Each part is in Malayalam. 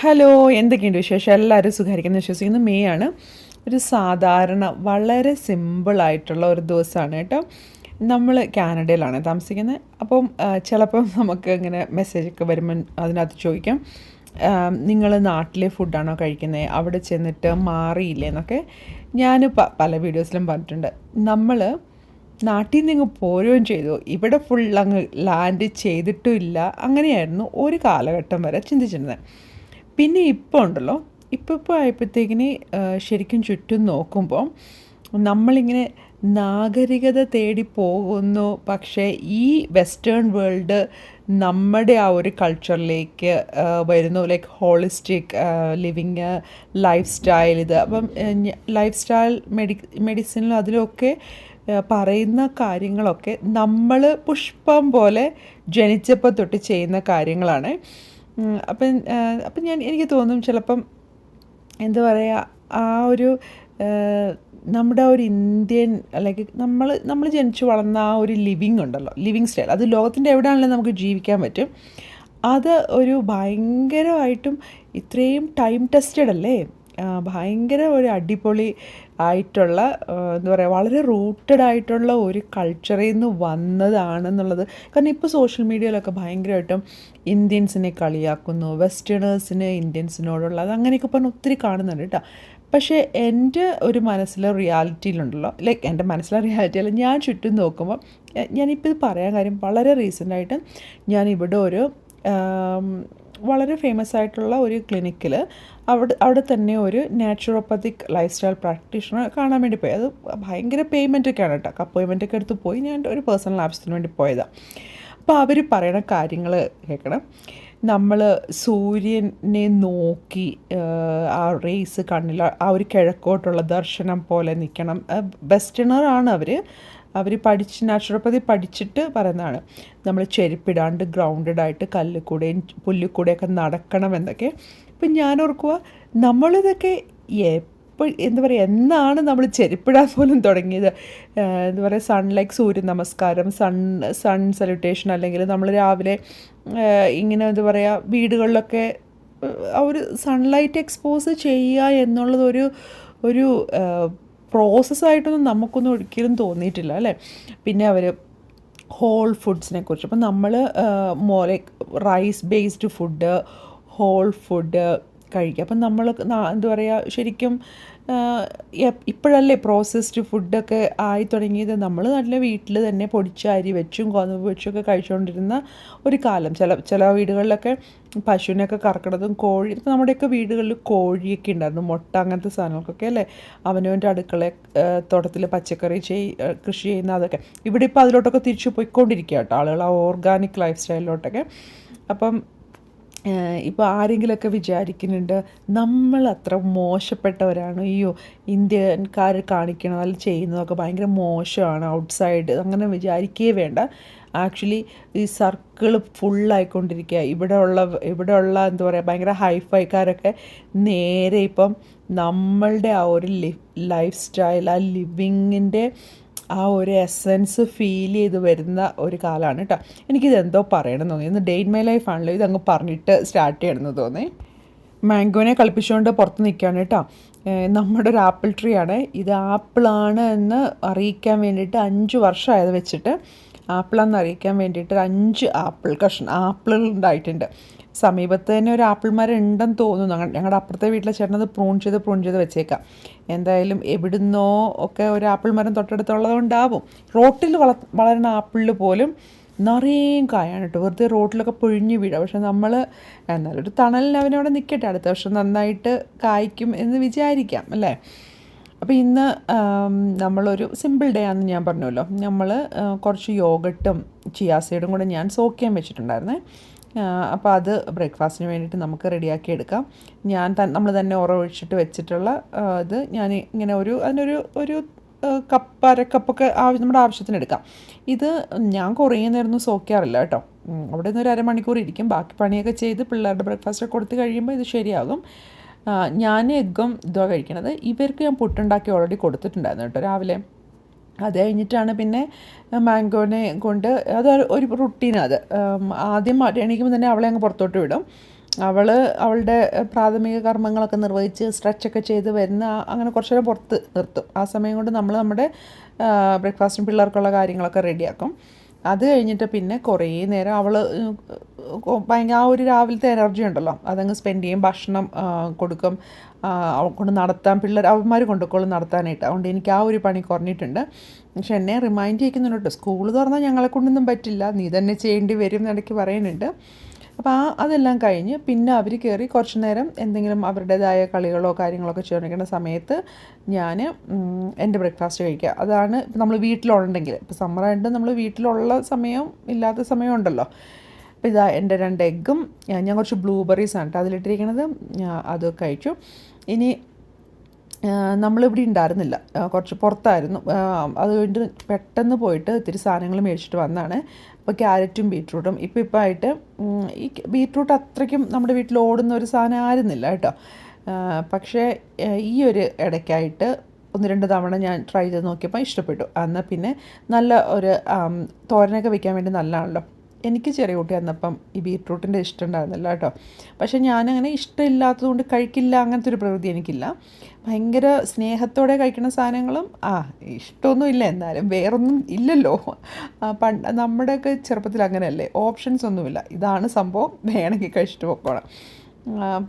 ഹലോ എന്തൊക്കെയുണ്ട് വിശേഷം? എല്ലാവരും സുഖമായിരിക്കുന്നു. വിശ്വസിക്കുന്നു മെയ് ആണ്. ഒരു സാധാരണ വളരെ സിമ്പിളായിട്ടുള്ള ഒരു ദിവസമാണ് കേട്ടോ. നമ്മൾ കാനഡയിലാണ് താമസിക്കുന്നത്. അപ്പം ചിലപ്പം നമുക്ക് ഇങ്ങനെ മെസ്സേജൊക്കെ വരുമ്പം അതിനകത്ത് ചോദിക്കാം. നിങ്ങൾ നാട്ടിലെ ഫുഡാണോ കഴിക്കുന്നത് അവിടെ ചെന്നിട്ട് മാറിയില്ലേ എന്നൊക്കെ. ഞാൻ പല വീഡിയോസിലും പറഞ്ഞിട്ടുണ്ട്. നമ്മൾ നാട്ടിൽ നിന്ന് പോരുകയും ചെയ്തു. ഇവിടെ ഫുൾ അങ്ങ് ലാൻഡ് ചെയ്തിട്ടും ഇല്ല. അങ്ങനെയായിരുന്നു ഒരു കാലഘട്ടം വരെ ചിന്തിച്ചിരുന്നത് പിന്നെ ഇപ്പോൾ ഉണ്ടല്ലോ. ഇപ്പോൾ ഇപ്പോൾ ആയപ്പോഴത്തേക്കിന് ശരിക്കും ചുറ്റും നോക്കുമ്പോൾ നമ്മളിങ്ങനെ നാഗരികത തേടി പോകുന്നു. പക്ഷേ ഈ വെസ്റ്റേൺ വേൾഡ് നമ്മുടെ ആ ഒരു കൾച്ചറിലേക്ക് വരുന്നു. Like holistic living lifestyle ഇത്. അപ്പം ലൈഫ് സ്റ്റൈൽ മെഡി മെഡിസിനിലും അതിലൊക്കെ പറയുന്ന കാര്യങ്ങളൊക്കെ നമ്മൾ പുഷ്പം പോലെ ജനിച്ചപ്പോൾ തൊട്ട് ചെയ്യുന്ന കാര്യങ്ങളാണ്. അപ്പം അപ്പം ഞാൻ എനിക്ക് തോന്നും ചിലപ്പം എന്താ പറയുക ആ ഒരു നമ്മുടെ ഒരു ഇന്ത്യൻ അല്ലെങ്കിൽ നമ്മൾ നമ്മൾ ജനിച്ചു വളർന്ന ആ ഒരു ലിവിങ് ഉണ്ടല്ലോ ലിവിങ് സ്റ്റൈൽ. അത് ലോകത്തിന്റെ എവിടെയാണെങ്കിലും നമുക്ക് ജീവിക്കാൻ പറ്റും. അത് ഒരു ഭയങ്കരമായിട്ടും ഇത്രയും ടൈം ടെസ്റ്റഡ് അല്ലേ? ഭയങ്കര ഒരു അടിപൊളി ആയിട്ടുള്ള എന്താ പറയുക വളരെ റൂട്ടഡ് ആയിട്ടുള്ള ഒരു കൾച്ചറിൽ നിന്ന് വന്നതാണെന്നുള്ളത്. കാരണം ഇപ്പോൾ സോഷ്യൽ മീഡിയയിലൊക്കെ ഭയങ്കരമായിട്ടും ഇന്ത്യൻസിനെ കളിയാക്കുന്നു വെസ്റ്റേണേഴ്സിന് ഇന്ത്യൻസിനോടുള്ള അത് അങ്ങനെയൊക്കെ പറഞ്ഞ് ഒത്തിരി കാണുന്നുണ്ട് കേട്ടോ. പക്ഷേ എന്റെ ഒരു മനസ്സിലെ റിയാലിറ്റിയിലുണ്ടല്ലോ ലൈക്ക് എന്റെ മനസ്സിലെ റിയാലിറ്റി അല്ല ഞാൻ ചുറ്റും നോക്കുമ്പോൾ ഞാനിപ്പോൾ ഇത് പറയാൻ കാര്യം വളരെ റീസെന്റായിട്ട് ഞാൻ ഇവിടെ ഒരു വളരെ ഫേമസ് ആയിട്ടുള്ള ഒരു ക്ലിനിക്കിൽ അവിടെ അവിടെ തന്നെ ഒരു നാച്ചുറോപ്പത്തിക് ലൈഫ് സ്റ്റൈൽ പ്രാക്ടീഷണർ കാണാൻ വേണ്ടി പോയി. അത് ഭയങ്കര പേയ്മെന്റ് ഒക്കെയാണ് കേട്ടോ. അപ്പോയിൻമെന്റ് ഒക്കെ എടുത്ത് പോയി. ഞാൻ ഒരു പേഴ്സണൽ ആവശ്യത്തിന് വേണ്ടി പോയതാണ് അപ്പോൾ അവർ പറയണ കാര്യങ്ങൾ കേൾക്കണം. നമ്മൾ സൂര്യനെ നോക്കി ആ റേസ് കണ്ണിൽ ആ ഒരു കിഴക്കോട്ടുള്ള ദർശനം പോലെ നിൽക്കണം വെസ്റ്റേണറാണ് അവർ അവർ പഠിച്ച് നാച്ചുറോപ്പതി പഠിച്ചിട്ട് പറയുന്നതാണ്. നമ്മൾ ചെരുപ്പിടാണ്ട് ഗ്രൗണ്ടഡ് ആയിട്ട് കല്ലിൽ കൂടെയും പുല്ലിൽ കൂടെയൊക്കെ നടക്കണം എന്നൊക്കെ. ഇപ്പം ഞാൻ ഓർക്കുക നമ്മളിതൊക്കെ എപ്പോൾ എന്താ പറയുക എന്നാണ് നമ്മൾ ചെരുപ്പിടാൻ പോലും തുടങ്ങിയത്? എന്താ പറയുക സൺ ലൈക്ക് സൂര്യ നമസ്കാരം സൺ സൺ സല്യൂട്ടേഷൻ അല്ലെങ്കിൽ നമ്മൾ രാവിലെ ഇങ്ങനെ എന്താ പറയുക വീടുകളിലൊക്കെ ഒരു സൺലൈറ്റ് എക്സ്പോസ് ചെയ്യുക എന്നുള്ളതൊരു ഒരു പ്രോസസ്സായിട്ടൊന്നും നമുക്കൊന്നും ഒരിക്കലും തോന്നിയിട്ടില്ല അല്ലേ? പിന്നെ അവർ ഹോൾ ഫുഡ്സിനെ കുറിച്ച്. അപ്പം നമ്മൾ മോലെ rice based food whole food കഴിക്കുക. അപ്പം നമ്മൾ എന്താ പറയുക ശരിക്കും ഇപ്പോഴല്ലേ പ്രോസസ്ഡ് ഫുഡൊക്കെ ആയി തുടങ്ങിയത്? നമ്മൾ നല്ല വീട്ടിൽ തന്നെ പൊടിച്ച അരി വെച്ചും ഗോതമ്പ് വെച്ചും ഒക്കെ കഴിച്ചുകൊണ്ടിരുന്ന ഒരു കാലം. ചില ചില വീടുകളിലൊക്കെ പശുവിനൊക്കെ കറക്കണതും കോഴി നമ്മുടെയൊക്കെ വീടുകളിൽ കോഴിയൊക്കെ ഉണ്ടായിരുന്നു. മുട്ട അങ്ങനത്തെ സാധനങ്ങൾക്കൊക്കെ അല്ലേ? അവനവന്റെ അടുക്കള തോട്ടത്തിൽ പച്ചക്കറി ചെയ് കൃഷി ചെയ്യുന്ന അതൊക്കെ. ഇവിടെ ഇപ്പോൾ അതിലോട്ടൊക്കെ തിരിച്ചു പോയിക്കൊണ്ടിരിക്കുക കേട്ടോ ആളുകൾ ആ ഓർഗാനിക് ലൈഫ് സ്റ്റൈലിലോട്ടൊക്കെ അപ്പം ഇപ്പോൾ ആരെങ്കിലുമൊക്കെ വിചാരിക്കുന്നുണ്ട് നമ്മൾ അത്ര മോശപ്പെട്ടവരാണ്? അയ്യോ ഇന്ത്യക്കാർ കാണിക്കണം? അല്ലെങ്കിൽ ചെയ്യുന്നതൊക്കെ ഭയങ്കര മോശമാണ് ഔട്ട്സൈഡ് അങ്ങനെ വിചാരിക്കുകയേ വേണ്ട. ആക്ച്വലി ഈ സർക്കിൾ ഫുള്ളായിക്കൊണ്ടിരിക്കുക ഇവിടെ ഉള്ള ഇവിടെ ഉള്ള എന്താ പറയുക ഭയങ്കര ഹൈഫൈക്കാരൊക്കെ നേരെ ഇപ്പം നമ്മളുടെ ആ ഒരു ലൈഫ് സ്റ്റൈൽ ആ ലിവിങ്ങിന്റെ ആ ഒരു എസൻസ് ഫീൽ ചെയ്ത് വരുന്ന ഒരു കാലമാണ് കേട്ടോ എനിക്കിത് എന്തോ പറയണം തോന്നി. ഇന്ന് ഡേ ഇൻ മൈ ലൈഫ് ആണല്ലോ ഇതങ്ങ് പറഞ്ഞിട്ട് സ്റ്റാർട്ട് ചെയ്യണമെന്ന് തോന്നി. മാംഗോനെ കളിപ്പിച്ചുകൊണ്ട് പുറത്ത് നിൽക്കുകയാണ് കേട്ടോ നമ്മുടെ ഒരു ആപ്പിൾ ട്രീ ആണ്. ഇത് ആപ്പിളാണ് എന്ന് അറിയിക്കാൻ വേണ്ടിയിട്ട് അഞ്ച് വർഷമായത് വെച്ചിട്ട് ആപ്പിളാണെന്ന് അറിയിക്കാൻ വേണ്ടിയിട്ട് ഒരു അഞ്ച് ആപ്പിൾ കഷ്ണം ആപ്പിളുകൾ ഉണ്ടായിട്ടുണ്ട്. സമീപത്ത് തന്നെ ഒരു ആപ്പിൾ മരം ഉണ്ടെന്ന് തോന്നുന്നു. ഞങ്ങ- ഞങ്ങളുടെ അപ്പുറത്തെ വീട്ടിലെ ചേട്ടനത് പ്രൂൺ ചെയ്ത് പ്രൂൺ ചെയ്ത് വെച്ചേക്കാം. എന്തായാലും എവിടുന്നോ ഒക്കെ ഒരു ആപ്പിൾ മരം തൊട്ടടുത്തുള്ളതുകൊണ്ടാവും റോട്ടിൽ വള വളരുന്ന ആപ്പിളിൽ പോലും നിറയും കായാണ് കേട്ടോ. വെറുതെ റോട്ടിലൊക്കെ പൊഴിഞ്ഞ് വീഴുക പക്ഷെ നമ്മൾ എന്നാലും ഒരു തണലിന് അവനവിടെ നിൽക്കട്ടെ അടുത്ത വർഷം നന്നായിട്ട് കായ്ക്കും എന്ന് വിചാരിക്കാം അല്ലേ? അപ്പോൾ ഇന്ന് നമ്മളൊരു സിമ്പിൾ ഡേ ആണെന്ന് ഞാൻ പറഞ്ഞല്ലോ. നമ്മൾ കുറച്ച് യോഗട്ടും ചിയാസൈഡും കൂടെ ഞാൻ സോക്ക് വെച്ചിട്ടുണ്ടായിരുന്നേ. അപ്പോൾ അത് ബ്രേക്ക്ഫാസ്റ്റിന് വേണ്ടിയിട്ട് നമുക്ക് റെഡിയാക്കി എടുക്കാം. ഞാൻ നമ്മൾ തന്നെ ഉറവൊഴിച്ചിട്ട് വെച്ചിട്ടുള്ള ഇത് ഞാൻ ഇങ്ങനെ ഒരു അതിനൊരു ഒരു കപ്പ് അരക്കപ്പൊക്കെ ആവശ്യം നമ്മുടെ ആവശ്യത്തിന് എടുക്കാം. ഇത് ഞാൻ കുറേ നേരമൊന്നും സോക്കാറില്ല കേട്ടോ. അവിടെ നിന്ന് ഒരു അരമണിക്കൂർ ഇരിക്കും. ബാക്കി പണിയൊക്കെ ചെയ്ത് പിള്ളേരുടെ ബ്രേക്ക്ഫാസ്റ്റ് കൊടുത്ത് കഴിയുമ്പോൾ ഇത് ശരിയാകും. ഞാൻ എഗ്ഗും ഇതുവാ കഴിക്കണത്. ഇവർക്ക് ഞാൻ പുട്ടുണ്ടാക്കി ഓൾറെഡി കൊടുത്തിട്ടുണ്ടായിരുന്നു കേട്ടോ രാവിലെ. അത് കഴിഞ്ഞിട്ടാണ് പിന്നെ മാംഗോനെ കൊണ്ട് അത് ഒരു- റുട്ടീനാണ് ആദ്യം എണീക്കുമ്പോൾ തന്നെ അവളെ അങ്ങ് പുറത്തോട്ട് വിടും. അവൾ അവളുടെ പ്രാഥമിക കർമ്മങ്ങളൊക്കെ നിർവഹിച്ച് സ്ട്രെച്ചൊക്കെ ചെയ്ത് വരുന്ന അങ്ങനെ കുറച്ച് നേരം പുറത്ത് നിർത്തും. ആ സമയം കൊണ്ട് നമ്മൾ നമ്മുടെ ബ്രേക്ക്ഫാസ്റ്റും പിള്ളേർക്കുള്ള കാര്യങ്ങളൊക്കെ റെഡിയാക്കും അത് കഴിഞ്ഞിട്ട് പിന്നെ കുറേ നേരം അവൾ ഭയങ്കര ആ ഒരു രാവിലത്തെ എനർജി ഉണ്ടല്ലോ. അതങ്ങ് സ്പെൻഡ് ചെയ്യും ഭക്ഷണം കൊടുക്കും. കൊണ്ട് നടത്താൻ പിള്ളേർ അവന്മാർ കൊണ്ടുപോകും നടത്താനായിട്ട്. അതുകൊണ്ട് എനിക്ക് ആ ഒരു പണി കുറഞ്ഞിട്ടുണ്ട്. പക്ഷെ എന്നെ റിമൈൻഡ് ചെയ്യിക്കുന്നുണ്ട് സ്കൂൾ തുറന്നാൽ ഞങ്ങളെ കൊണ്ടൊന്നും പറ്റില്ല. നീ തന്നെ ചെയ്യേണ്ടി വരും എന്നിടയ്ക്ക് പറയുന്നുണ്ട്. അപ്പോൾ ആ അതെല്ലാം കഴിഞ്ഞ് പിന്നെ അവർ കയറി കുറച്ച് നേരം എന്തെങ്കിലും അവരുടേതായ കളികളോ കാര്യങ്ങളൊക്കെ ചെയ്തുകൊണ്ടിരിക്കുന്ന സമയത്ത് ഞാൻ എന്റെ ബ്രേക്ക്ഫാസ്റ്റ് കഴിക്കുക. അതാണ് നമ്മൾ വീട്ടിലുണ്ടെങ്കിൽ. ഇപ്പോൾ സമ്മറായിട്ട് നമ്മൾ വീട്ടിലുള്ള സമയവും ഇല്ലാത്ത സമയവും ഉണ്ടല്ലോ. അപ്പോൾ ഇതാ എന്റെ രണ്ട് എഗ്ഗും ഞാൻ കുറച്ച് ബ്ലൂബെറീസ് ആണ് കേട്ടോ അതിലിട്ടിരിക്കുന്നത് ഞാൻ അത് കഴിച്ചു. ഇനി നമ്മളിവിടെ ഉണ്ടായിരുന്നില്ല. കുറച്ച് പുറത്തായിരുന്നു. അതുകൊണ്ട് പെട്ടെന്ന് പോയിട്ട് ഇത്തിരി സാധനങ്ങൾ മേടിച്ചിട്ട് വന്നതാണ്. അപ്പോൾ ക്യാരറ്റും ബീട്രൂട്ടും. ഇപ്പോൾ ഇപ്പോൾ ആയിട്ട് ഈ ബീട്രൂട്ട് അത്രയ്ക്കും നമ്മുടെ വീട്ടിൽ ഓടുന്ന ഒരു സാധനം ആയിരുന്നില്ല കേട്ടോ. പക്ഷേ ഈ ഒരു ഇടയ്ക്കായിട്ട് ഒന്ന് രണ്ട് തവണ ഞാൻ ട്രൈ ചെയ്ത് നോക്കിയപ്പോൾ ഇഷ്ടപ്പെട്ടു. എന്നാൽ പിന്നെ നല്ല ഒരു തോരനൊക്കെ വയ്ക്കാൻ വേണ്ടി നല്ലതാണല്ലോ. എനിക്ക് ചെറിയ കുട്ടി വന്നപ്പം ഈ ബീട്രൂട്ടിന്റെ ഇഷ്ടം ഉണ്ടായിരുന്നില്ല കേട്ടോ. പക്ഷേ ഞാനങ്ങനെ ഇഷ്ടമില്ലാത്തതുകൊണ്ട് കഴിക്കില്ല അങ്ങനത്തെ ഒരു പ്രവൃത്തി എനിക്കില്ല. ഭയങ്കര സ്നേഹത്തോടെ കഴിക്കുന്ന സാധനങ്ങളും ആ ഇഷ്ടമൊന്നും ഇല്ല എന്നാലും വേറൊന്നും ഇല്ലല്ലോ. പണ്ട് നമ്മുടെയൊക്കെ ചെറുപ്പത്തിൽ അങ്ങനെയല്ലേ ഓപ്ഷൻസ് ഒന്നുമില്ല. ഇതാണ് സംഭവം വേണമെങ്കിൽ കഴിച്ചിട്ട് പോക്കോണം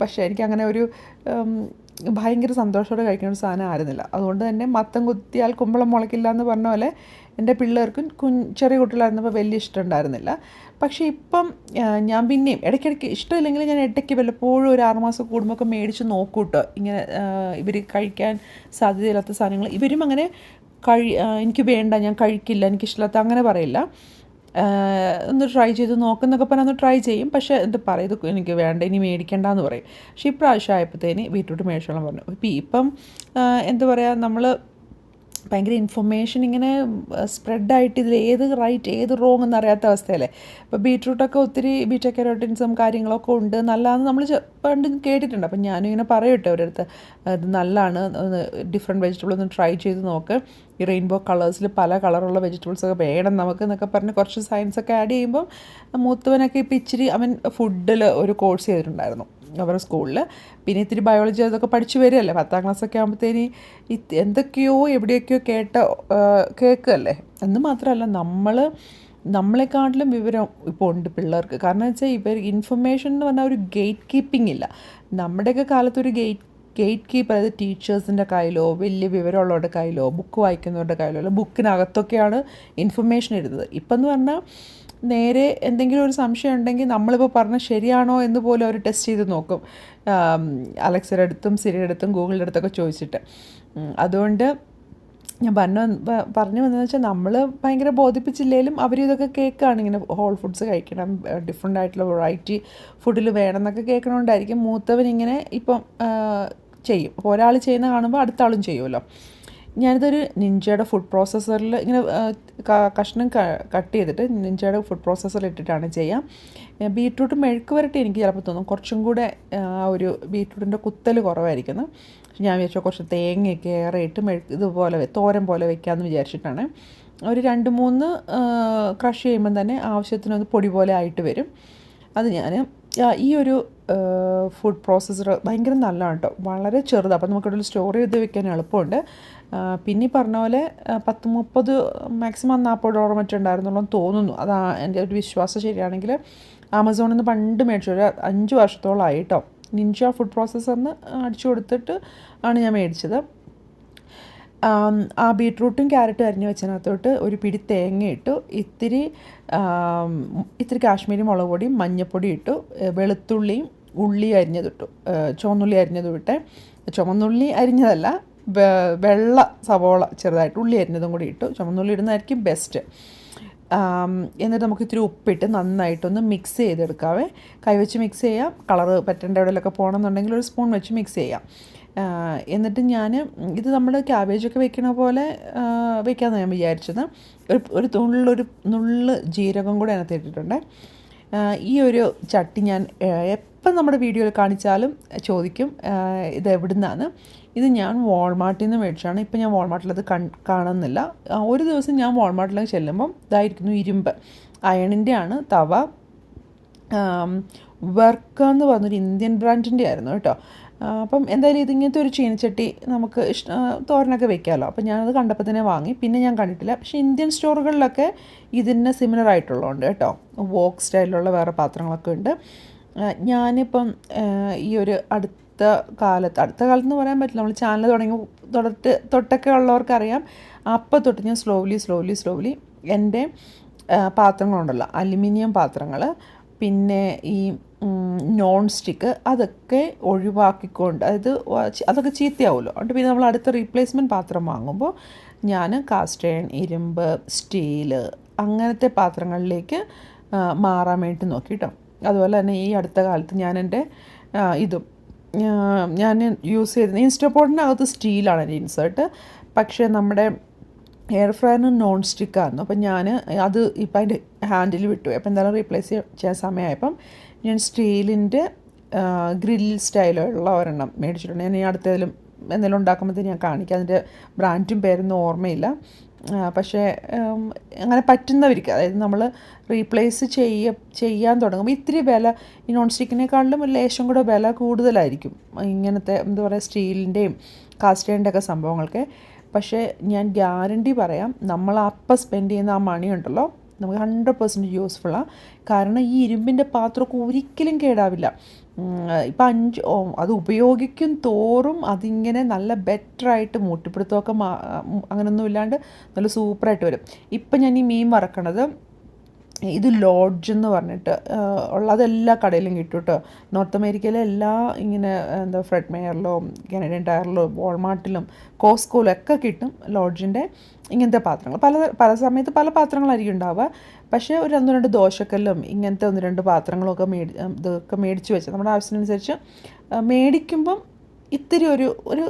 പക്ഷേ പക്ഷേ എനിക്കങ്ങനെ ഒരു ഭയങ്കര സന്തോഷത്തോടെ കഴിക്കുന്ന ഒരു സാധനം ആയിരുന്നില്ല. അതുകൊണ്ട് തന്നെ മത്തം കുത്തിയാൽ കുമ്പളം മുളയ്ക്കില്ല എന്ന് പറഞ്ഞ പോലെ എന്റെ പിള്ളേർക്കും കുഞ്ഞ് ചെറിയ കുട്ടികളായിരുന്നപ്പോൾ വലിയ ഇഷ്ടം ഉണ്ടായിരുന്നില്ല. പക്ഷേ ഇപ്പം ഞാൻ പിന്നെയും ഇടയ്ക്കിടയ്ക്ക് ഇഷ്ടമില്ലെങ്കിൽ ഞാൻ ഇടയ്ക്ക് വല്ലപ്പോഴും ഒരു ആറുമാസം കൂടുമ്പോൾ ഒക്കെ മേടിച്ച് നോക്കൂട്ടോ ഇങ്ങനെ ഇവർ കഴിക്കാൻ സാധ്യതയില്ലാത്ത സാധനങ്ങൾ ഇവരും അങ്ങനെ കഴി എനിക്ക് വേണ്ട ഞാൻ കഴിക്കില്ല എനിക്കിഷ്ടമില്ലാത്ത അങ്ങനെ പറയില്ല. ഒന്ന് ട്രൈ ചെയ്ത് നോക്കുന്നൊക്കെ പറഞ്ഞാൽ ഒന്ന് ട്രൈ ചെയ്യും. പക്ഷേ എന്ത് പറയും എനിക്ക് വേണ്ട ഇനി മേടിക്കേണ്ടെന്ന് പറയും. പക്ഷേ ഇപ്രാവശ്യം ആയപ്പോഴത്തേന് ബീറ്റ്റൂട്ട് മേടിച്ചോളാം പറഞ്ഞു. ഇപ്പം എന്താ പറയുക നമ്മൾ ഭയങ്കര ഇൻഫർമേഷൻ ഇങ്ങനെ സ്പ്രെഡായിട്ട് ഇതിൽ ഏത് റൈറ്റ് ഏത് റോങ് എന്നറിയാത്ത അവസ്ഥയല്ലേ? ഇപ്പോൾ ബീട്രൂട്ടൊക്കെ ഒത്തിരി ബീറ്റ കരോട്ടിൻസും കാര്യങ്ങളൊക്കെ ഉണ്ട്. നല്ലതാണെന്ന് നമ്മൾ പണ്ട് കേട്ടിട്ടുണ്ട്. അപ്പം ഞാനും ഇങ്ങനെ പറയട്ടെ അവരടുത്ത് ഇത് നല്ലതാണ്. ഡിഫറെന്റ് വെജിറ്റബിൾ ഒന്ന് ട്രൈ ചെയ്ത് നോക്ക്. ഈ റെയിൻബോ കളേഴ്സിൽ പല കളറുള്ള വെജിറ്റബിൾസ് ഒക്കെ വേണം നമുക്ക് എന്നൊക്കെ പറഞ്ഞ് കുറച്ച് സയൻസ് ഒക്കെ ആഡ് ചെയ്യുമ്പം മൂത്തവനൊക്കെ ഇപ്പം ഇച്ചിരി അവൻ ഫുഡിൽ ഒരു കോഴ്സ് ചെയ്തിട്ടുണ്ടായിരുന്നു. അവരുടെ സ്കൂളിൽ. പിന്നെ ഇത്തിരി ബയോളജി അതൊക്കെ പഠിച്ചു വരികയല്ലേ. പത്താം ക്ലാസ്സൊക്കെ ആകുമ്പോഴത്തേന് എന്തൊക്കെയോ എവിടെയൊക്കെയോ കേട്ട കേൾക്കുകയല്ലേ. എന്ന് മാത്രമല്ല നമ്മൾ നമ്മളെക്കാട്ടിലും വിവരം ഇപ്പോൾ ഉണ്ട് പിള്ളേർക്ക്. കാരണം വെച്ചാൽ ഇവർ ഇൻഫർമേഷൻ എന്ന് പറഞ്ഞാൽ ഒരു ഗേറ്റ് കീപ്പിംഗ് ഇല്ല. നമ്മുടെയൊക്കെ കാലത്തൊരു ഗേറ്റ് ഗേറ്റ് കീപ്പർ അതായത് ടീച്ചേഴ്സിന്റെ കയ്യിലോ വലിയ വിവരമുള്ളവരുടെ കയ്യിലോ ബുക്ക് വായിക്കുന്നവരുടെ കയ്യിലോ അല്ല ബുക്കിനകത്തൊക്കെയാണ് ഇൻഫർമേഷൻ എഴുതുന്നത് ഇപ്പം എന്ന് പറഞ്ഞാൽ നേരെ എന്തെങ്കിലും ഒരു സംശയം ഉണ്ടെങ്കിൽ നമ്മളിപ്പോൾ പറഞ്ഞ ശരിയാണോ എന്ന് പോലും അവർ ടെസ്റ്റ് ചെയ്ത് നോക്കും. അലക്സിയുടെ അടുത്തും സിരിയുടെ അടുത്തും ഗൂഗിളിന്റെ അടുത്തൊക്കെ ചോദിച്ചിട്ട്. അതുകൊണ്ട് ഞാൻ പറഞ്ഞു പറഞ്ഞു വന്നതെന്ന് വെച്ചാൽ നമ്മൾ ഭയങ്കര ബോധിപ്പിച്ചില്ലെങ്കിലും അവർ ഇതൊക്കെ കേൾക്കുകയാണ് ഇങ്ങനെ ഹോൾ ഫുഡ്സ് കഴിക്കണം ഡിഫറെന്റ് ആയിട്ടുള്ള വെറൈറ്റി ഫുഡിൽ വേണം എന്നൊക്കെ കേൾക്കണോണ്ടായിരിക്കും. മൂത്തവൻ ഇങ്ങനെ ഇപ്പം ചെയ്യും. ഒരാൾ ചെയ്യുന്ന കാണുമ്പോൾ അടുത്ത ആളും ചെയ്യുമല്ലോ ഞാനിതൊരു നിഞ്ചയുടെ ഫുഡ് പ്രോസസ്സറിൽ ഇങ്ങനെ കഷ്ണം കട്ട് ചെയ്തിട്ട് നിഞ്ചയുടെ ഫുഡ് പ്രോസസ്സറിൽ ഇട്ടിട്ടാണ് ചെയ്യാം. ബീട്രൂട്ട് മെഴുക്ക് വരട്ടി എനിക്ക് ചിലപ്പോൾ തോന്നും. കുറച്ചും കൂടെ ആ ഒരു ബീട്രൂട്ടിന്റെ കുത്തൽ കുറവായിരിക്കുന്നു. ഞാൻ വിചാരിച്ചു കുറച്ച് തേങ്ങയൊക്കെ ഏറെ ഇട്ട് മെഴുക്ക് ഇതുപോലെ തോരൻ പോലെ വെക്കാമെന്ന് വിചാരിച്ചിട്ടാണ്. ഒരു രണ്ട് മൂന്ന് ക്രഷ് ചെയ്യുമ്പം തന്നെ ആവശ്യത്തിനൊന്ന് പൊടി പോലെ ആയിട്ട് വരും. അത് ഞാൻ ഈ ഒരു ഫുഡ് പ്രോസസ്സർ ഭയങ്കര നല്ലതാണ് കേട്ടോ വളരെ ചെറുതാണ്. അപ്പോൾ നമുക്കിവിടെ സ്റ്റോർ ചെയ്ത് വെക്കാൻ എളുപ്പമുണ്ട്. പിന്നെ ഈ പറഞ്ഞ പോലെ പത്ത് മുപ്പത് മാക്സിമം നാൽപ്പത് ഡോളർ മറ്റേ ഉണ്ടായിരുന്നുള്ളൂ തോന്നുന്നു. അതാ എന്റെ ഒരു വിശ്വാസം ശരിയാണെങ്കിൽ ആമസോണിൽ നിന്ന് പണ്ട് മേടിച്ചു. ഒരു അഞ്ച് വർഷത്തോളമായി കേട്ടോ നിഞ്ച ഫുഡ് പ്രോസസ്സറിന് അടിച്ചു കൊടുത്തിട്ട് ആണ് ഞാൻ മേടിച്ചത്. ആം, ബീട്രൂട്ടും ക്യാരറ്റും അരിഞ്ഞ് വെച്ചതിനകത്തോട്ട് ഒരു പിടി തേങ്ങ ഇട്ടു. ഇത്തിരി ഇത്തിരി കാശ്മീരി മുളക് പൊടിയും മഞ്ഞൾപ്പൊടി ഇട്ടു. വെളുത്തുള്ളിയും ഉള്ളി അരിഞ്ഞതിട്ടു ചുവന്നുള്ളി അരിഞ്ഞതുമിട്ട് ചുവന്നുള്ളി അരിഞ്ഞതല്ല വെള്ള സവോള ചെറുതായിട്ട് ഉള്ളി അരിഞ്ഞതും കൂടി ഇട്ടു. ചുവന്നുള്ളി ഇടുന്നതായിരിക്കും ബെസ്റ്റ് എന്നിട്ട് നമുക്ക് ഇത്തിരി ഉപ്പിട്ട് നന്നായിട്ടൊന്ന് മിക്സ് ചെയ്തെടുക്കാവേ. കൈവച്ച് മിക്സ് ചെയ്യാം. കളറ് പറ്റേണ്ട എവിടെയൊക്കെ പോകണമെന്നുണ്ടെങ്കിൽ ഒരു സ്പൂൺ വെച്ച് മിക്സ് ചെയ്യാം. എന്നിട്ട് ഞാൻ ഇത് നമ്മൾ ക്യാബേജൊക്കെ വെക്കണ പോലെ വെക്കാമെന്ന് ഞാൻ വിചാരിച്ചത്. ഒരു ഒരു നുള്ളൊരു നുള്ള് ജീരകം കൂടെ അതിനകത്ത് ഇട്ടിട്ടുണ്ട്. ഈ ഒരു ചട്ടി ഞാൻ എപ്പം നമ്മുടെ വീഡിയോയിൽ കാണിച്ചാലും ചോദിക്കും ഇത് എവിടുന്നാണ്. ഇത് ഞാൻ വാൾമാർട്ടിൽ നിന്ന് മേടിച്ചാണ് ഇപ്പം ഞാൻ വാൾമാർട്ടിൽ അത് കാണുന്നില്ല. ഒരു ദിവസം ഞാൻ വാൾമാർട്ടിലേക്ക് ചെല്ലുമ്പം ഇതായിരിക്കുന്നു ഇരുമ്പ്. അയണിന്റെ ആണ് തവ വർക്ക് എന്ന് പറഞ്ഞൊരു ഇന്ത്യൻ ബ്രാൻഡിന്റെ ആയിരുന്നു കേട്ടോ. അപ്പം എന്തായാലും ഇതിങ്ങനത്തെ ഒരു ചീനച്ചട്ടി നമുക്ക് ഇഷ്ട തോരനൊക്കെ വെക്കാമല്ലോ അപ്പം ഞാനത് കണ്ടപ്പോൾ തന്നെ വാങ്ങി. പിന്നെ ഞാൻ കണ്ടിട്ടില്ല. പക്ഷേ ഇന്ത്യൻ സ്റ്റോറുകളിലൊക്കെ ഇതിന് സിമിലർ ആയിട്ടുള്ളതുണ്ട് കേട്ടോ. വോക്ക് സ്റ്റൈലിലുള്ള വേറെ പാത്രങ്ങളൊക്കെ ഉണ്ട്. ഞാനിപ്പം ഈ ഒരു അടുത്ത കാലത്ത് അടുത്ത കാലത്ത് എന്ന് പറയാൻ പറ്റില്ല. നമ്മൾ ചാനൽ തുടങ്ങി തൊട്ട് തൊട്ടൊക്കെ ഉള്ളവർക്കറിയാം. അപ്പം തൊട്ട് ഞാൻ സ്ലോലി സ്ലോലി സ്ലോലി എന്റെ പാത്രങ്ങളുണ്ടല്ലോ. അലുമിനിയം പാത്രങ്ങൾ പിന്നെ ഈ നോൺ സ്റ്റിക്ക് അതൊക്കെ ഒഴിവാക്കിക്കൊണ്ട് അതായത് അതൊക്കെ ചീത്തയാവുമല്ലോ അതുകൊണ്ട് പിന്നെ നമ്മൾ അടുത്ത റീപ്ലേസ്മെന്റ് പാത്രം വാങ്ങുമ്പോൾ ഞാൻ കാസ്റ്റേൺ ഇരുമ്പ് സ്റ്റീൽ അങ്ങനത്തെ പാത്രങ്ങളിലേക്ക് മാറാൻ വേണ്ടി നോക്കി കേട്ടോ അതുപോലെ തന്നെ ഈ അടുത്ത കാലത്ത് ഞാൻ എന്റെ ഇതും ഞാൻ യൂസ് ചെയ്തിരുന്ന ഇൻസ്റ്റപ്പോർട്ടിനകത്ത് സ്റ്റീലാണ് എന്റെ ഇൻസേർട്ട് പക്ഷേ നമ്മുടെ എയർ ഫ്രയറിന് നോൺ സ്റ്റിക്കായിരുന്നു അപ്പം ഞാൻ അത് ഇപ്പം അതിന്റെ ഹാൻഡിൽ വിട്ടു. അപ്പം എന്തായാലും റീപ്ലേസ് ചെയ്യാൻ സമയമായപ്പം ഞാൻ സ്റ്റീലിന്റെ ഗ്രിൽ സ്റ്റൈലുള്ള ഒരെണ്ണം മേടിച്ചിട്ടുണ്ട്. ഞാൻ ഈ അടുത്തതിലും എന്തെങ്കിലും ഉണ്ടാക്കുമ്പോൾ ഞാൻ കാണിക്കാം. അതിന്റെ ബ്രാൻഡും പേരൊന്നും ഓർമ്മയില്ല. പക്ഷേ അങ്ങനെ പറ്റുന്നവർക്ക് അതായത് നമ്മൾ റീപ്ലേസ് ചെയ്യ ചെയ്യാൻ തുടങ്ങുമ്പോൾ ഇത്തിരി വില ഈ നോൺ സ്റ്റിക്കിനേക്കാളിലും ഒരു ലേശം കൂടെ വില കൂടുതലായിരിക്കും ഇങ്ങനത്തെ എന്താ പറയുക സ്റ്റീലിന്റെയും കാസ്റ്റേണിന്റെ ഒക്കെ സംഭവങ്ങൾക്ക് പക്ഷേ ഞാൻ ഗ്യാരണ്ടി പറയാം നമ്മൾ അപ്പം സ്പെൻഡ് ചെയ്യുന്ന ആ മണി ഉണ്ടല്ലോ നമുക്ക് ഹൺഡ്രഡ് പെർസെന്റ് യൂസ്ഫുള്ളാണ് കാരണം ഈ ഇരുമ്പിന്റെ പാത്രമൊക്കെ ഒരിക്കലും കേടാവില്ല. ഇപ്പം അഞ്ച് അത് ഉപയോഗിക്കും തോറും അതിങ്ങനെ നല്ല ബെറ്ററായിട്ട് മൂട്ടിപ്പിടുത്തമൊക്കെ അങ്ങനെയൊന്നും ഇല്ലാണ്ട് നല്ല സൂപ്പറായിട്ട് വരും. ഇപ്പം ഞാൻ ഈ മീൻ വറക്കണത് ഇത് ലോഡ്ജ് എന്ന് പറഞ്ഞിട്ട് ഉള്ളത് എല്ലാ കടയിലും കിട്ടും കേട്ടോ നോർത്ത് അമേരിക്കയിലെ എല്ലാ ഇങ്ങനെ എന്താ ഫ്രെഡ് മെയറിലോ ടയറിലോ വാൾമാർട്ടിലും കോസ്കോയിലും ഒക്കെ കിട്ടും ലോഡ്ജിന്റെ ഇങ്ങനത്തെ പാത്രങ്ങൾ. പല പല സമയത്ത് പല പാത്രങ്ങളായിരിക്കും ഉണ്ടാവുക. പക്ഷേ ഒരു ഒന്ന് രണ്ട് ദോശക്കല്ലും ഇങ്ങനത്തെ ഒന്ന് രണ്ട് പാത്രങ്ങളൊക്കെ മേടി ഇതൊക്കെ മേടിച്ച് വെച്ച് നമ്മുടെ ആവശ്യത്തിനനുസരിച്ച് മേടിക്കുമ്പം ഇത്തിരി ഒരു ഒരു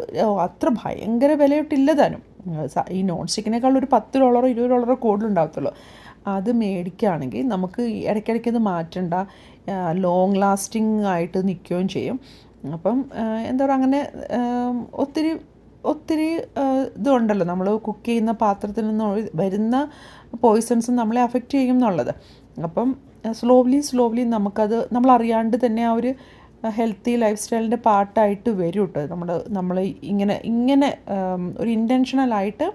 അത്ര ഭയങ്കര വിലയിട്ടില്ല താനും. ഈ നോൺ സ്റ്റിക്കിനേക്കാൾ ഒരു പത്ത് ഡോളറോ ഇരുപത് ഡോളറോ കൂടുതലുണ്ടാകത്തുള്ളൂ അത് മേടിക്കുകയാണെങ്കിൽ നമുക്ക് ഇടയ്ക്കിടയ്ക്ക് അത് മാറ്റണ്ട. ലോങ് ലാസ്റ്റിംഗ് ആയിട്ട് നിൽക്കുകയും ചെയ്യും. അപ്പം എന്താ പറയുക അങ്ങനെ ഒത്തിരി ഒത്തിരി ഇതുണ്ടല്ലോ. നമ്മൾ കുക്ക് ചെയ്യുന്ന പാത്രത്തിൽ നിന്ന് വരുന്ന പോയിസൺസ് നമ്മളെ അഫക്റ്റ് ചെയ്യും എന്നുള്ളത്. അപ്പം സ്ലോവ്ലി സ്ലോവ്ലി നമുക്കത് നമ്മൾ അറിയാണ്ട് തന്നെ ആ ഒരു ഹെൽത്തി ലൈഫ് സ്റ്റൈലിന്റെ പാർട്ടായിട്ട് വരും കേട്ടോ നമ്മൾ നമ്മൾ ഇങ്ങനെ ഇങ്ങനെ ഒരു ഇന്റൻഷണലായിട്ട്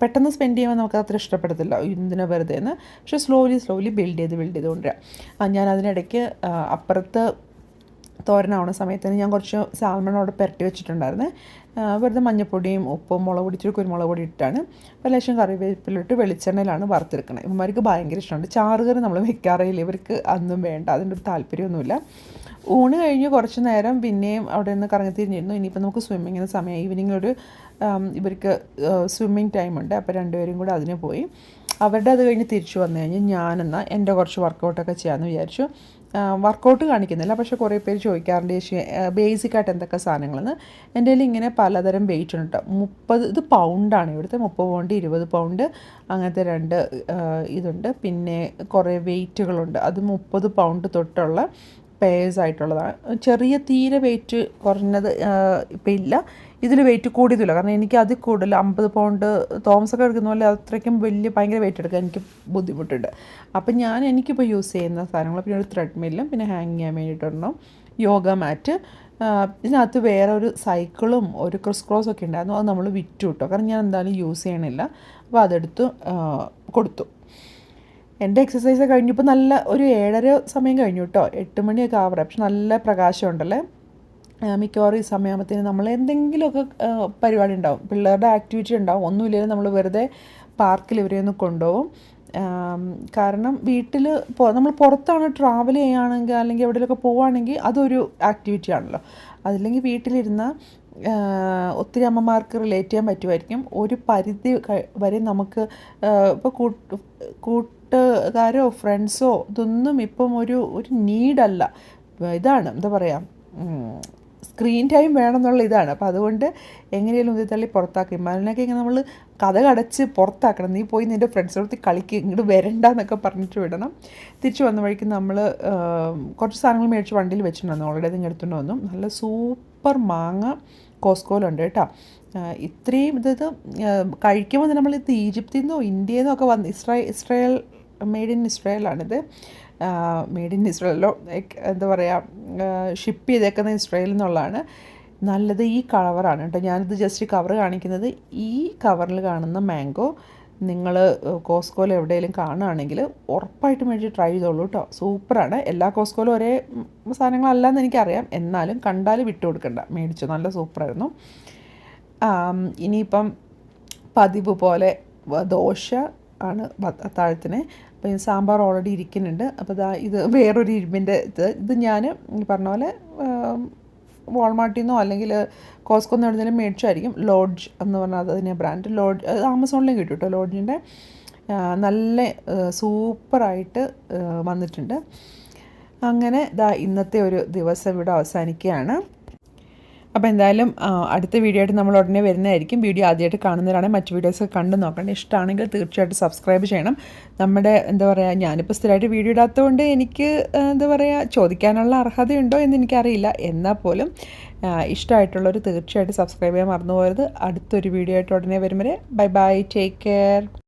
പെട്ടെന്ന് സ്പെൻഡ് ചെയ്യുമ്പോൾ നമുക്ക് അത്ര ഇഷ്ടപ്പെടത്തില്ല. എന്തിനാ വെറുതെ എന്ന്? പക്ഷേ സ്ലോലി സ്ലോലി ബിൽഡ് ചെയ്ത് ബിൽഡ് ചെയ്തുകൊണ്ടിരാം ഞാൻ അതിനിടയ്ക്ക് അപ്പുറത്ത് തോരനാവുന്ന സമയത്ത് ഞാൻ കുറച്ച് സാൽമൺ അവിടെ പുരട്ടി വെച്ചിട്ടുണ്ടായിരുന്നു. വെറുതെ മഞ്ഞപ്പൊടിയും ഉപ്പും മുളക് പൊടി കുരുമുളക് പൊടി ഇട്ടാണ്. ഒരു ലക്ഷം കറിവേപ്പിലിട്ട് വെളിച്ചെണ്ണയിലാണ് വറുത്തെടുക്കുന്നത് ഇവന്മാർക്ക് ഭയങ്കര ഇഷ്ടമുണ്ട്. ചാറുകറി നമ്മൾ വെക്കാറില്ല ഇവർക്ക് അന്നും വേണ്ട. അതിന്റെ ഒരു താല്പര്യമൊന്നുമില്ല. ഊണ് കഴിഞ്ഞ് കുറച്ച് നേരം പിന്നെയും അവിടെ നിന്ന് കറങ്ങി തിരിഞ്ഞിരുന്നു. ഇനിയിപ്പോൾ നമുക്ക് സ്വിമ്മിങ്ങിന് സമയം. ഈവനിങ്ങിൽ ഒരു ഇവർക്ക് സ്വിമ്മിങ് ടൈമുണ്ട് അപ്പോൾ രണ്ടുപേരും കൂടെ അതിന് പോയി. അവരുടെ അത് കഴിഞ്ഞ് തിരിച്ചു വന്നു കഴിഞ്ഞ് ഞാനെന്നാൽ എന്റെ കുറച്ച് വർക്കൗട്ടൊക്കെ ചെയ്യാമെന്ന് വിചാരിച്ചു. വർക്കൗട്ട് കാണിക്കുന്നില്ല. പക്ഷേ കുറേ പേര് ചോദിക്കാറുണ്ട് ചേച്ചി ബേസിക് ആയിട്ട് എന്തൊക്കെ സാധനങ്ങളെന്ന്? എന്റെ കയ്യിൽ ഇങ്ങനെ പലതരം വെയിറ്റ് ഉണ്ട് മുപ്പത് ഇത് പൗണ്ടാണ് ഇവിടുത്തെ. മുപ്പത് പൗണ്ട് ഇരുപത് പൗണ്ട് അങ്ങനത്തെ രണ്ട് ഇതുണ്ട്. പിന്നെ കുറേ വെയിറ്റുകളുണ്ട് അത് മുപ്പത് പൗണ്ട് തൊട്ടുള്ള പേഴ്സ് ആയിട്ടുള്ളതാണ്. ചെറിയ തീരെ വെയിറ്റ് കുറഞ്ഞത് ഇപ്പം ഇല്ല. ഇതിൽ വെയിറ്റ് കൂടിയതില്ല കാരണം എനിക്ക് അതിൽ കൂടുതൽ അമ്പത് പൗണ്ട് തോമസ് ഒക്കെ എടുക്കുന്ന പോലെ അത്രയ്ക്കും വലിയ ഭയങ്കര വെയിറ്റ് എടുക്കാൻ എനിക്ക് ബുദ്ധിമുട്ടുണ്ട്. അപ്പം ഞാൻ എനിക്കിപ്പോൾ യൂസ് ചെയ്യുന്ന സാധനങ്ങൾ പിന്നെ ഒരു ത്രെഡ്മില്ലും പിന്നെ ഹാങ് ചെയ്യാൻ വേണ്ടിയിട്ടൊരെണ്ണം യോഗ മാറ്റ് ഇതിനകത്ത് വേറെ ഒരു സൈക്കിളും ഒരു ക്രിസ് ക്രോസ് ഒക്കെ ഉണ്ടായിരുന്നു. അത് നമ്മൾ വിറ്റു കിട്ടും കാരണം ഞാൻ എന്തായാലും യൂസ് ചെയ്യണില്ല. അപ്പോൾ അതെടുത്ത് കൊടുത്തു. എന്റെ എക്സസൈസ് കഴിഞ്ഞപ്പോൾ നല്ല ഒരു ഏഴര സമയം കഴിഞ്ഞു കേട്ടോ എട്ട് മണിയൊക്കെ ആവറേ പക്ഷെ നല്ല പ്രകാശമുണ്ടല്ലേ മിക്കവാറും ഈ സമയമാകുമ്പത്തേന് നമ്മൾ എന്തെങ്കിലുമൊക്കെ പരിപാടി ഉണ്ടാവും. പിള്ളേരുടെ ആക്ടിവിറ്റി ഉണ്ടാവും. ഒന്നുമില്ലെങ്കിൽ നമ്മൾ വെറുതെ പാർക്കിൽ ഇവരെ ഒന്ന് കൊണ്ടുപോകും. കാരണം വീട്ടിൽ നമ്മൾ പുറത്താണ് ട്രാവൽ ചെയ്യുകയാണെങ്കിൽ അല്ലെങ്കിൽ എവിടെയൊക്കെ പോവുകയാണെങ്കിൽ അതൊരു ആക്ടിവിറ്റി ആണല്ലോ. അതില്ലെങ്കിൽ വീട്ടിലിരുന്ന ഒത്തിരി അമ്മമാർക്ക് റിലേറ്റ് ചെയ്യാൻ പറ്റുമായിരിക്കും. ഒരു പരിധി വരെ നമുക്ക് ഇപ്പോൾ കൂട്ട് കൂട്ടുകാരോ ഫ്രണ്ട്സോ ഇതൊന്നും ഇപ്പം ഒരു ഒരു നീഡല്ല ഇതാണ് എന്താ പറയുക സ്ക്രീൻ ടൈം വേണം എന്നുള്ള ഇതാണ്. അപ്പോൾ അതുകൊണ്ട് എങ്ങനെയാലും ഉന്തി തള്ളി പുറത്താക്കി. മലിനൊക്കെ ഇങ്ങനെ നമ്മൾ കഥ കടച്ച് പുറത്താക്കണം. നീ പോയി നിന്റെ ഫ്രണ്ട്സിനോട് കളിക്കുക ഇങ്ങോട്ട് വരണ്ട എന്നൊക്കെ പറഞ്ഞിട്ട് വിടണം. തിരിച്ചു വന്ന വഴിക്ക് നമ്മൾ കുറച്ച് സാധനങ്ങൾ മേടിച്ച് വണ്ടിയിൽ വെച്ചിട്ടുണ്ടായിരുന്നു ഓൾറെഡി അത് എടുത്തുകൊണ്ട് വന്നു. നല്ല സൂപ്പർ മാങ്ങ കോസ്കോയിലുണ്ട് കേട്ടോ. ഇത്രയും ഇത് ഇത് കഴിക്കുമ്പോൾ നമ്മൾ ഇത് ഈജിപ്തിൽ നിന്നോ ഇന്ത്യയിൽ നിന്നോ ഒക്കെ വന്ന് ഇസ്രായേൽ ഇസ്രായേൽ മെയ്ഡ് ഇൻ ഇസ്രായേലാണിത് മെയ്ഡ് ഇൻ ഇസ്രയേലോ എന്താ പറയുക ഷിപ്പ് ചെയ്തേക്കുന്ന ഇസ്രയേലിൽ നിന്നുള്ളതാണ് നല്ലത് ഈ കവറാണ് കേട്ടോ ഞാനിത് ജസ്റ്റ് കവർ കാണിക്കുന്നത് ഈ കവറിൽ കാണുന്ന മാംഗോ നിങ്ങൾ കോസ്കോയിൽ എവിടെയെങ്കിലും കാണുകയാണെങ്കിൽ ഉറപ്പായിട്ടും മേടിച്ച് ട്രൈ ചെയ്തോളൂ കേട്ടോ സൂപ്പറാണ് എല്ലാ കോസ്കോയിലും ഒരേ സാധനങ്ങളല്ല എന്ന് എനിക്കറിയാം. എന്നാലും കണ്ടാൽ വിട്ടു കൊടുക്കണ്ട. മേടിച്ചു. നല്ല സൂപ്പറായിരുന്നു ഇനിയിപ്പം പതിവ് പോലെ ദോശ ആണ് ഭ- അത്താഴത്തിന് അപ്പം ഈ സാമ്പാർ ഓൾറെഡി ഇരിക്കുന്നുണ്ട്. അപ്പോൾ ഇതാ ഇത് വേറൊരു ഇരുമ്പിന്റെ ഇത്. ഇത് ഞാൻ പറഞ്ഞ പോലെ വാൾമാർട്ടിൽ നിന്നോ അല്ലെങ്കിൽ കോസ്കോ എന്ന് എവിടെയെങ്കിലും മേടിച്ചായിരിക്കും. ലോഡ്ജ് എന്ന് പറഞ്ഞാൽ അതിന്റെ ബ്രാൻഡ് ലോഡ്ജ് അത് ആമസോണിലും കിട്ടും കേട്ടോ ലോഡ്ജിന്റെ നല്ല സൂപ്പറായിട്ട് വന്നിട്ടുണ്ട്. അങ്ങനെ ഇതാ ഇന്നത്തെ ഒരു ദിവസം ഇവിടെ അവസാനിക്കുകയാണ്. അപ്പോൾ എന്തായാലും അടുത്ത വീഡിയോ ആയിട്ട് നമ്മൾ ഉടനെ വരുന്നതായിരിക്കും. വീഡിയോ ആദ്യമായിട്ട് കാണുന്നവരാണെങ്കിൽ മറ്റു വീഡിയോസ് കണ്ടു നോക്കണം. ഇഷ്ടമാണെങ്കിൽ തീർച്ചയായിട്ടും സബ്സ്ക്രൈബ് ചെയ്യണം. നമ്മുടെ എന്താ പറയുക ഞാനിപ്പോൾ സ്ഥിരമായിട്ട് വീഡിയോ ഇടാത്തതുകൊണ്ട് എനിക്ക് എന്താ പറയുക ചോദിക്കാനുള്ള അർഹതയുണ്ടോ എന്ന് എനിക്കറിയില്ല. എന്നാൽ പോലും ഇഷ്ടമായിട്ടുള്ളവർ തീർച്ചയായിട്ടും സബ്സ്ക്രൈബ് ചെയ്യാൻ മറന്നു പോകരുത് അടുത്തൊരു വീഡിയോ ആയിട്ട് ഉടനെ വരും വരെ ബൈ ബൈ ടേക്ക് കെയർ